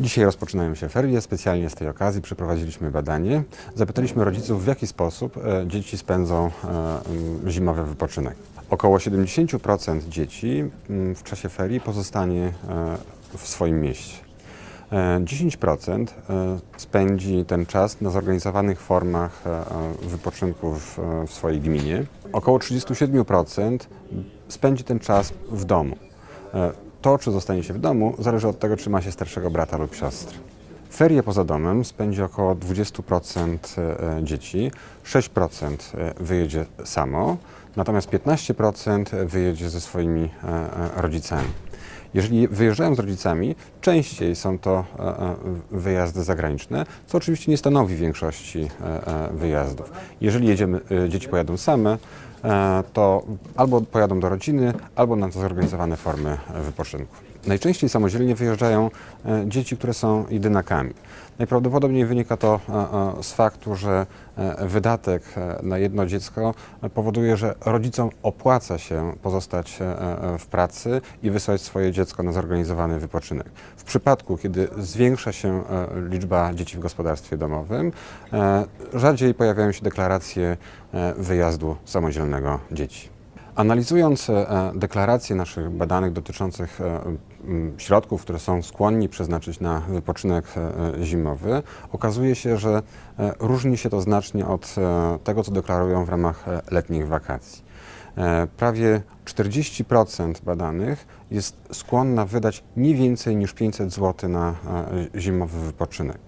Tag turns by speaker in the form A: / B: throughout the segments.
A: Dzisiaj rozpoczynają się ferie. Specjalnie z tej okazji przeprowadziliśmy badanie. Zapytaliśmy rodziców, w jaki sposób e, dzieci spędzą e, m, zimowy wypoczynek. Około 70% dzieci m, w czasie ferii pozostanie e, w swoim mieście. E, 10% e, spędzi ten czas na zorganizowanych formach wypoczynku w swojej gminie. Około 37% spędzi ten czas w domu. E, To, czy zostanie się w domu, zależy od tego, czy ma się starszego brata lub siostrę. Ferie poza domem spędzi około 20% e, dzieci, 6% e, wyjedzie samo, natomiast 15% wyjedzie ze swoimi e, e, rodzicami. Jeżeli wyjeżdżają z rodzicami, częściej są to e, e, wyjazdy zagraniczne, co oczywiście nie stanowi większości e, e, wyjazdów. Jeżeli jedziemy, e, dzieci pojadą same, e, to albo pojadą do rodziny, albo na zorganizowane formy e, wypoczynku. Najczęściej samodzielnie wyjeżdżają e, dzieci, które są jedynakami. Najprawdopodobniej wynika to e, e, z faktu, że e, wydatek e, na jedno dziecko e, powoduje, że rodzicom opłaca się pozostać e, e, w pracy i wysłać swoje dziecko na zorganizowany wypoczynek. W przypadku, kiedy zwiększa się e, liczba dzieci w gospodarstwie domowym, e, rzadziej pojawiają się deklaracje e, wyjazdu samodzielnego dzieci. Analizując e, deklaracje naszych badanych dotyczących e, środków, które są skłonni przeznaczyć na wypoczynek e, zimowy, okazuje się, że różni się to znacznie od tego, co deklarują w ramach letnich wakacji. Prawie 40% badanych jest skłonna wydać nie więcej niż 500 zł na zimowy wypoczynek.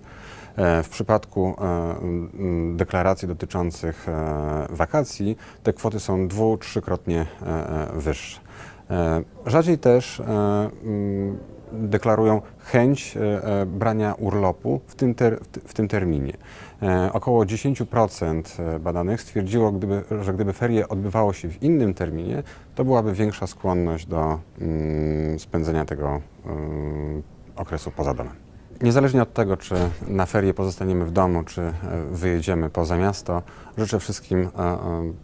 A: E, W przypadku e, deklaracji dotyczących e, wakacji te kwoty są dwu-, trzykrotnie wyższe. Rzadziej też deklarują chęć brania urlopu w tym, ter, w ty- w tym terminie. Około 10% badanych stwierdziło, gdyby, że gdyby ferie odbywało się w innym terminie, to byłaby większa skłonność do mm, spędzenia tego mm, okresu poza domem. Niezależnie od tego, czy na ferie pozostaniemy w domu, czy e, wyjedziemy poza miasto, życzę wszystkim e, e,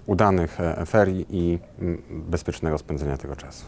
A: udanych ferii i mm, bezpiecznego spędzenia tego czasu.